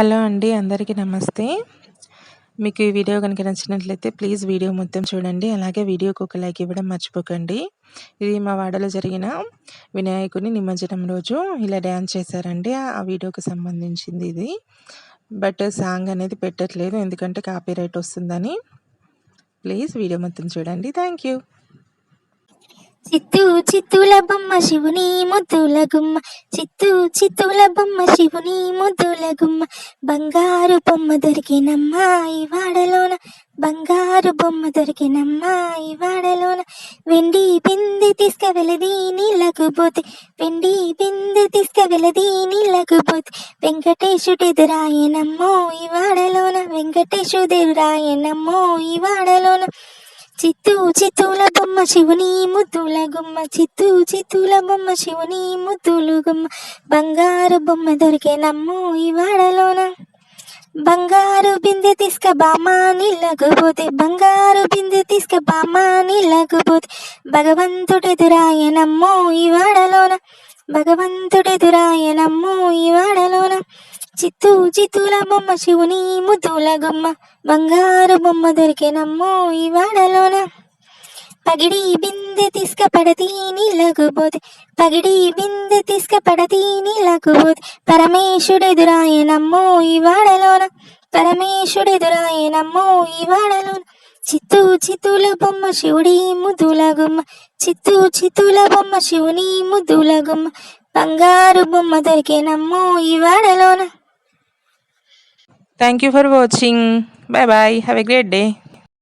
Hello అండి అందరికీ నమస్తే. మీకు ఈ వీడియో కనుక నచ్చినట్లయితే ప్లీజ్ వీడియో మొత్తం చూడండి అలాగే వీడియోకి ఒక లైక్ ఇవ్వడం మర్చిపోకండి. ఇది మా వాడలో జరిగిన వినాయకుని నిమజ్జనం రోజు. ఇలా డ్యాన్స్ చేశారండి ఆ వీడియోకి సంబంధించింది ఇది. బట్ సాంగ్ అనేది పెట్టట్లేదు ఎందుకంటే కాపీ రైట్ వస్తుందని. ప్లీజ్ వీడియో మొత్తం చూడండి. Thank you. చిత్తు చిత్తుల బొమ్మ శివుని ముద్దుల గుమ్మ. చిత్తూ చిత్తుల బొమ్మ శివుని ముద్దుల గుమ్మ. బంగారు బొమ్మ దొరికినమ్మా ఈ వాడలోన. బంగారు బొమ్మ దొరికినమ్మా ఈ వాడలోన. వెండి బిందె తీసుకువెలది నీళ్ళకు పోతే. వెండి బిందె తీసుకువెలది నీళ్ళకు పోతే. వెంకటేశుడెదురాయనమ్మో ఈ వాడలోన. వెంకటేశుడెదురాయనమ్మో ఈ వాడలోన. చిత్తూ చిత్తూల బొమ్మ శివుని ముద్దుల గుమ్మ. చిత్తూ చిత్తూల బొమ్మ శివుని ముద్దులు గుమ్మ. బంగారు బొమ్మ దొరికే నమ్ము ఈ వాడలోన బంగారు బిందె తీసుక బామ్మ నీళ్ళకుపోతే బంగారు బిందె తీసుక బామ్మ నీళ్ళకుపోతే భగవంతుడెదురాయనమ్మో ఈ వాడలోన భగవంతుడెదురాయనమ్మో ఈ వాడలోన చిత్తూ చిత్తూల బొమ్మ శివుని ముద్దుల గొమ్మ. బంగారు బొమ్మ దొరికినమ్మో ఈ వాడలోన. పగిడి బిందె తీసుక పడతీని నీళ్ళకు పగిడి బిందె తీసుక పడతి నీళ్ళకు పోతే. పరమేశుడెదురాయనమ్మో ఈ వాడలోన. పరమేశుడెదురాయనమ్మో ఈ వాడలోన. చిత్తూ చిత్తూల బొమ్మ శివుడి ముద్దుల గుమ్మ. చిత్తూ చిత్తూల బొమ్మ శివుని ముద్దుల గుమ్మ. బంగారు బొమ్మ దొరికేనమ్మో ఈ వాడలోన. Thank you for watching. Bye bye. Have a great day.